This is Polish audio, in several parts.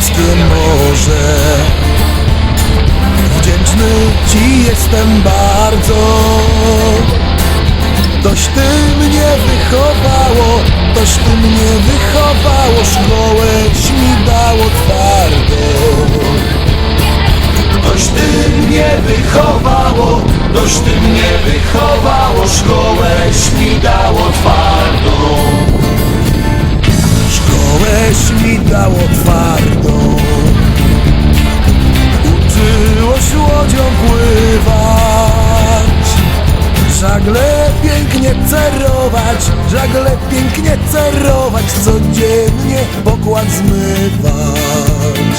Kaszubskie morze. Wdzięczny Ci jestem bardzo. Toś Ty mnie wychowało Toś Ty mnie wychowało. Szkołę Ci mi dało twardo. Toś Ty mnie wychowało Toś Ty mnie wychowało. Szkołę Ci mi dało twardo. Żagle pięknie cerować Żagle pięknie cerować Codziennie pokład zmywać.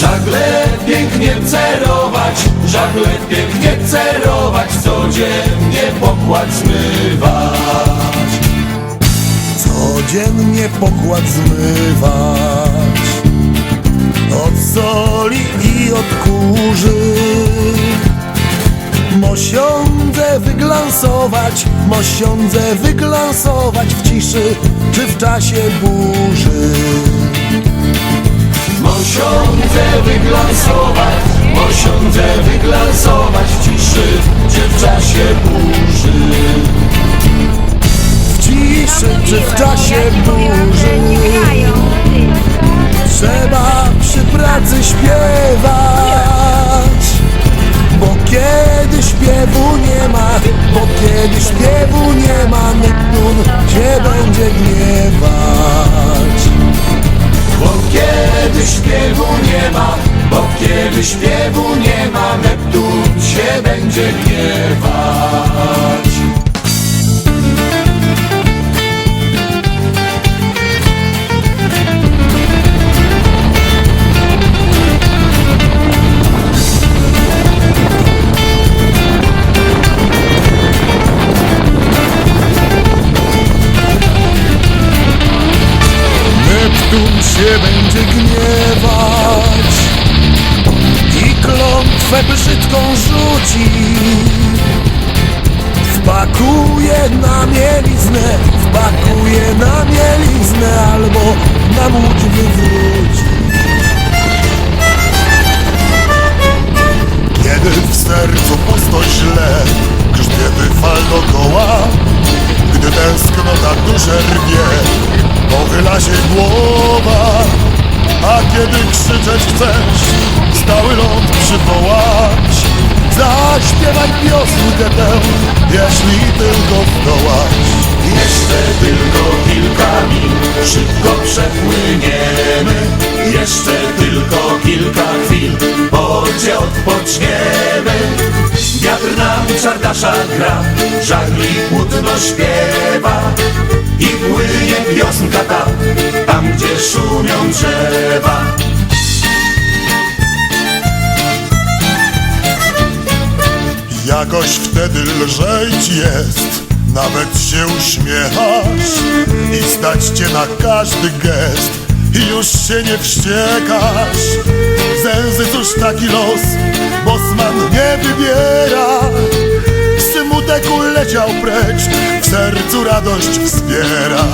Żagle pięknie cerować, żagle pięknie cerować, codziennie pokład zmywać. Codziennie pokład zmywać. Od soli i od kurzy Mosiądze wyglansować Mosiądze wyglansować w ciszy Czy w czasie burzy. Mosiądze wyglansować, mosiądze wyglansować w ciszy, czy w czasie burzy. W ciszy czy w czasie burzy. Trzeba przy pracy śpiewać śpiewu nie ma Bo kiedy śpiewu nie ma Neptun się będzie gniewać Bo kiedy śpiewu nie ma, bo kiedy śpiewu nie ma, Neptun się będzie gniewać. Się będzie gniewać I klątwę brzydką rzuci. Wpakuje na mieliznę Wpakuje na mieliznę Albo na łódź wywróci. Kiedy w sercu postoj źle Grzbiety fal dokoła Gdy tęsknota duszę rwie Pochyla się głowa A kiedy krzyczeć chcesz Stały ląd przywołać Zaśpiewaj piosenkę tę Jeśli tylko zdołasz Jeszcze tylko kilka mil, szybko przepłyniemy. Jeszcze tylko kilka chwil, bocie odpoczniemy. Wiatr nam czardasza gra, żagli płótno śpiewa. I płynie piosenka ta, tam gdzie szumią drzewa. Jakoś wtedy lżej ci jest. Nawet się uśmiechasz I stać cię na każdy gest. I już się nie wściekasz. Zęzy cóż taki los Bosman nie wybiera. Smutek uleciał precz W sercu radość wzbiera